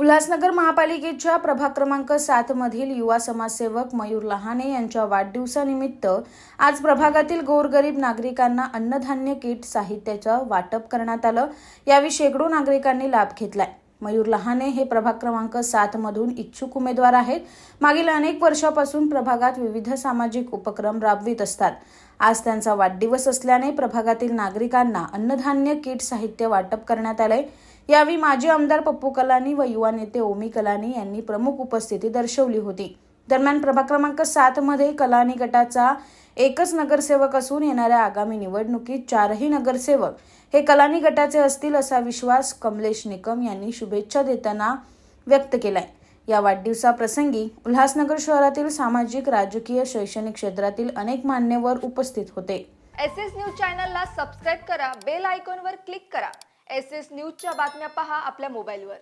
उल्हासनगर महापालिकेच्या प्रभाग क्रमांक सात मधील युवा समाजसेवक मयूर लहाने यांच्या वाढदिवसानिमित्त आज प्रभागातील गोरगरीब नागरिकांना अन्नधान्य किट साहित्याचं वाटप करण्यात आलं. यावेळी शेकडो नागरिकांनी लाभ घेतलाय. मयूर लहाने हे प्रभाग क्रमांक सात मधून इच्छुक उमेदवार आहेत. मागील अनेक वर्षापासून प्रभागात विविध सामाजिक उपक्रम राबवित असतात. आज त्यांचा वाढदिवस असल्याने प्रभागातील नागरिकांना अन्नधान्य किट साहित्य वाटप करण्यात आलंय. यावेळी माजी आमदार पप्पू कलानी व युवा नेते ओमी कलानी यांनी प्रमुख उपस्थिती दर्शवली होती. दरम्यान प्रभाग क्रमांक सात मध्ये कलानी गटाचा एकच नगरसेवक असून येणाऱ्या आगामी निवडणुकीत चारही नगरसेवक हे कलानी गटाचे असतील असा विश्वास कमलेश निकम यांनी शुभेच्छा देताना व्यक्त केलाय. या वाढदिवसाप्रसंगी उल्हासनगर शहरातील सामाजिक राजकीय शैक्षणिक क्षेत्रातील अनेक मान्यवर उपस्थित होते. एस एस न्यूज चॅनलला सबस्क्राईब करा बेल आयकॉनवर क्लिक करा. एस एस न्यूजच्या बातम्या पहा आपल्या मोबाईलवर.